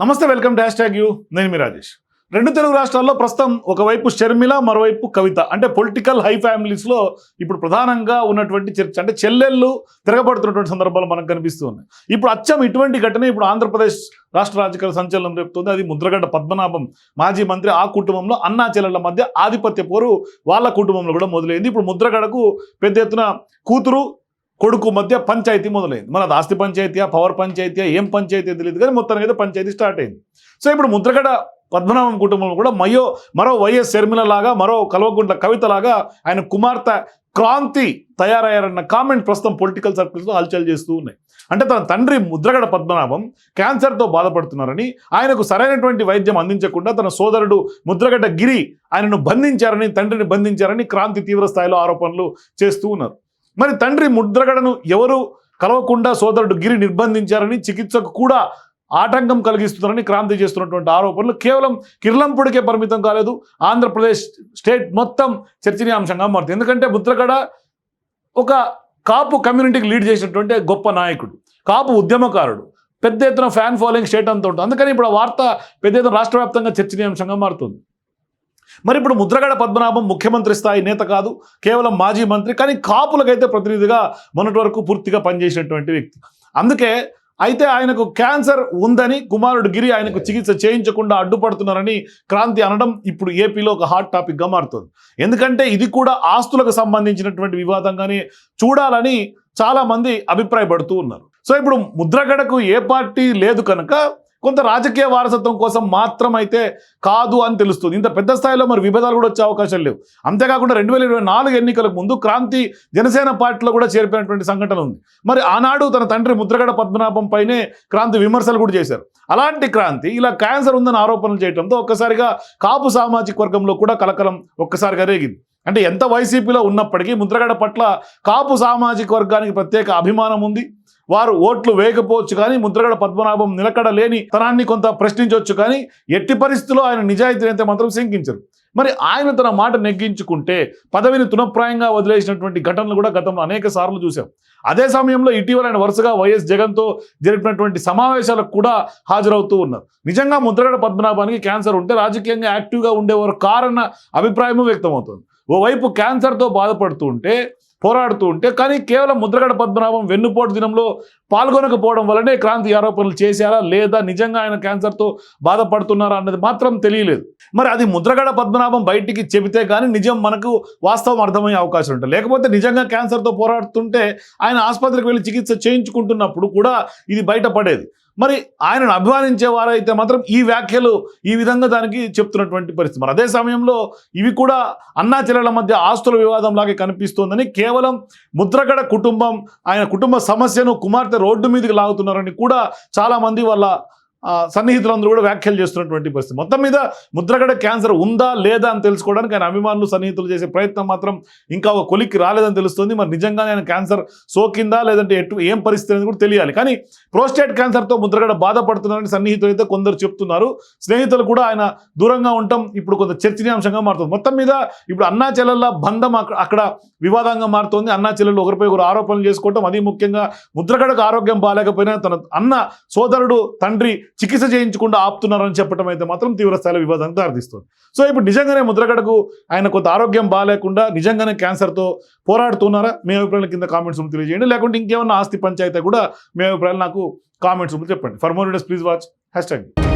నమస్తే welcome dash tag you. నేను మీ రాజేష్. రెండు తెలుగు రాష్ట్రాల్లో ప్రస్తుతం ఒకవైపు షర్మిల మరోవైపు కవిత. అంటే పొలిటికల్ హై ఫ్యామిలీస్లో ఇప్పుడు ప్రధానంగా ఉన్నటువంటి చర్చ అంటే చెల్లెళ్ళు తిరగబడుతున్నటువంటి సందర్భాలు మనకు కనిపిస్తూ ఉన్నాయి. ఇప్పుడు అచ్చం ఇటువంటి ఘటన ఇప్పుడు ఆంధ్రప్రదేశ్ రాష్ట్ర రాజకీయ సంచలనం రేపుతుంది. అది ముద్రగడ్డ పద్మనాభం మాజీ మంత్రి ఆ కుటుంబంలో అన్నా చెల్లెళ్ళ మధ్య ఆధిపత్య పోరు వాళ్ళ కుటుంబంలో కూడా మొదలైంది. ఇప్పుడు ముద్రగడకు పెద్ద ఎత్తున కూతురు కొడుకు మధ్య పంచాయతీ మొదలైంది. మన ఆస్తి పంచాయతీయా పవర్ పంచాయతీయా ఏం పంచాయతీ తెలియదు కానీ మొత్తానికి అయితే పంచాయతీ స్టార్ట్ అయింది. సో ఇప్పుడు ముద్రగడ పద్మనాభం కుటుంబంలో కూడా మయో మరో వైఎస్ శర్మిల లాగా మరో కల్వకుంట్ల కవిత లాగా ఆయన కుమార్తె క్రాంతి తయారయ్యారన్న కామెంట్ ప్రస్తుతం పొలిటికల్ సర్కిల్స్లో హల్చల్ చేస్తూ ఉన్నాయి. అంటే తన తండ్రి ముద్రగడ పద్మనాభం క్యాన్సర్తో బాధపడుతున్నారని ఆయనకు సరైనటువంటి వైద్యం అందించకుండా తన సోదరుడు ముద్రగడ్డ గిరి ఆయనను బంధించారని తండ్రిని బంధించారని క్రాంతి తీవ్ర స్థాయిలో ఆరోపణలు చేస్తూ ఉన్నారు. మరి తండ్రి ముద్రగడను ఎవరు కలవకుండా సోదరుడు గిరి నిర్బంధించారని చికిత్సకు కూడా ఆటంకం కలిగిస్తున్నారని క్రాంతి చేస్తున్నటువంటి ఆరోపణలు కేవలం కిర్లంపూడికే పరిమితం కాలేదు. ఆంధ్రప్రదేశ్ స్టేట్ మొత్తం చర్చనీయాంశంగా మారుతుంది. ఎందుకంటే ముద్రగడ ఒక కాపు కమ్యూనిటీకి లీడ్ చేసినటువంటి గొప్ప నాయకుడు కాపు ఉద్యమకారుడు పెద్ద ఎత్తున ఫ్యాన్ ఫాలోయింగ్ స్టేట్ అంతా ఉంటుంది. అందుకని ఇప్పుడు ఆ వార్త పెద్ద ఎత్తున రాష్ట్ర వ్యాప్తంగా చర్చనీయాంశంగా మారుతుంది. మరి ఇప్పుడు ముద్రగడ పద్మనాభం ముఖ్యమంత్రి స్థాయి నేత కాదు కేవలం మాజీ మంత్రి కానీ కాపులకైతే ప్రతినిధిగా మొన్నటి వరకు పూర్తిగా పనిచేసినటువంటి వ్యక్తి. అందుకే అయితే ఆయనకు క్యాన్సర్ ఉందని కుమారుడు గిరి ఆయనకు చికిత్స చేయించకుండా అడ్డుపడుతున్నారని క్రాంతి అనడం ఇప్పుడు ఏపీలో ఒక హాట్ టాపిక్గా మారుతుంది. ఎందుకంటే ఇది కూడా ఆస్తులకు సంబంధించినటువంటి వివాదంగానే చూడాలని చాలామంది అభిప్రాయపడుతూ ఉన్నారు. సో ఇప్పుడు ముద్రగడకు ఏ పార్టీ లేదు కనుక కొంత రాజకీయ వారసత్వం కోసం మాత్రం అయితే కాదు అని తెలుస్తుంది. ఇంత పెద్ద స్థాయిలో మరి విభేదాలు కూడా వచ్చే అవకాశం లేవు. అంతేకాకుండా రెండు వేల ఇరవై నాలుగు ఎన్నికలకు ముందు క్రాంతి జనసేన పార్టీలో కూడా చేరిపోయినటువంటి సంఘటన ఉంది. మరి ఆనాడు తన తండ్రి ముద్రగడ పద్మనాభం పైనే క్రాంతి విమర్శలు కూడా చేశారు. అలాంటి క్రాంతి ఇలా క్యాన్సర్ ఉందని ఆరోపణలు చేయడంతో ఒక్కసారిగా కాపు సామాజిక వర్గంలో కూడా కలకలం ఒక్కసారిగా రేగింది. అంటే ఎంత వైసీపీలో ఉన్నప్పటికీ ముద్రగడ పట్ల కాపు సామాజిక వర్గానికి ప్రత్యేక అభిమానం ఉంది. వారు ఓట్లు వేయకపోవచ్చు కానీ ముద్రగడ పద్మనాభం నిలకడ లేని తనాన్ని కొంత ప్రశ్నించవచ్చు కానీ ఎట్టి పరిస్థితుల్లో ఆయన నిజాయితీని అయితే మాత్రం శంకించరు. మరి ఆయన తన మాట నెగ్గించుకుంటే పదవిని తునప్రాయంగా వదిలేసినటువంటి ఘటనలు కూడా గతంలో అనేక సార్లు చూశాం. అదే సమయంలో ఇటీవల ఆయన వరుసగా వైఎస్ జగన్తో జరిపినటువంటి సమావేశాలకు కూడా హాజరవుతూ ఉన్నారు. నిజంగా ముద్రగడ పద్మనాభానికి క్యాన్సర్ ఉంటే రాజకీయంగా యాక్టివ్గా ఉండేవారు కారన్న అభిప్రాయము వ్యక్తమవుతుంది. ఓవైపు క్యాన్సర్తో బాధపడుతూ ఉంటే పోరాడుతూ ఉంటే కానీ కేవలం ముద్రగడ పద్మనాభం వెన్నుపోటు దినంలో పాల్గొనకపోవడం వల్లనే క్రాంతి ఆరోపణలు చేశారా లేదా నిజంగా ఆయన క్యాన్సర్తో బాధపడుతున్నారా అన్నది మాత్రం తెలియలేదు. మరి అది ముద్రగడ పద్మనాభం బయటికి చెబితే కానీ నిజం మనకు వాస్తవం అర్థమయ్యే అవకాశం ఉంటుంది. లేకపోతే నిజంగా క్యాన్సర్తో పోరాడుతుంటే ఆయన ఆసుపత్రికి వెళ్ళి చికిత్స చేయించుకుంటున్నప్పుడు కూడా ఇది బయటపడేది. మరి ఆయనను అభిమానించే వారైతే మాత్రం ఈ వ్యాఖ్యలు ఈ విధంగా దానికి చెప్తున్నటువంటి పరిస్థితి. మరి అదే సమయంలో ఇవి కూడా అన్నా చెల్లెల మధ్య ఆస్తుల వివాదం లాగే కనిపిస్తోందని కేవలం ముద్రగడ కుటుంబం ఆయన కుటుంబ సమస్యను కుమార్తె రోడ్డు మీదకి లాగుతున్నారని కూడా చాలామంది వాళ్ళ సన్నిహితులందరూ కూడా వ్యాఖ్యలు చేస్తున్నటువంటి పరిస్థితి. మొత్తం మీద ముద్రగడ క్యాన్సర్ ఉందా లేదా అని తెలుసుకోవడానికి ఆయన అభిమానులు సన్నిహితులు చేసే ప్రయత్నం మాత్రం ఇంకా ఒక కొలిక్కి రాలేదని తెలుస్తుంది. మరి నిజంగానే ఆయన క్యాన్సర్ సోకిందా లేదంటే ఎటు ఏం పరిస్థితి అనేది కూడా తెలియాలి. కానీ ప్రోస్టేట్ క్యాన్సర్తో ముద్రగడ బాధపడుతున్నారని సన్నిహితులు అయితే కొందరు చెప్తున్నారు. స్నేహితులు కూడా ఆయన దూరంగా ఉండటం ఇప్పుడు కొంత చర్చనీయాంశంగా మారుతుంది. మొత్తం మీద ఇప్పుడు అన్నా చెల్లెల బంధం అక్కడ అక్కడ వివాదంగా మారుతోంది. అన్నా చెల్లెలు ఒకరిపై ఒకరు ఆరోపణలు చేసుకోవటం అది ముఖ్యంగా ముద్రగడకు ఆరోగ్యం బాగాలేకపోయినా తన అన్న సోదరుడు తండ్రి చికిత్స చేయించకుండా ఆపుతున్నారని చెప్పడం అయితే మాత్రం తీవ్రస్థాయిలో వివాదానికి దారితీస్తుంది. సో ఇప్పుడు నిజంగానే ముద్రగడకు ఆయన కొంత ఆరోగ్యం బాగాలేకుండా నిజంగానే క్యాన్సర్తో పోరాడుతున్నారా? మీ అభిప్రాయాల కింద కామెంట్స్ రూమ్ తెలియజేయండి. లేకుంటే ఇంకేమన్నా ఆస్తి పంచాయతీ కూడా మీ అభిప్రాయాలు నాకు కామెంట్స్ రూమ్ చెప్పండి. For more videos please watch hashtag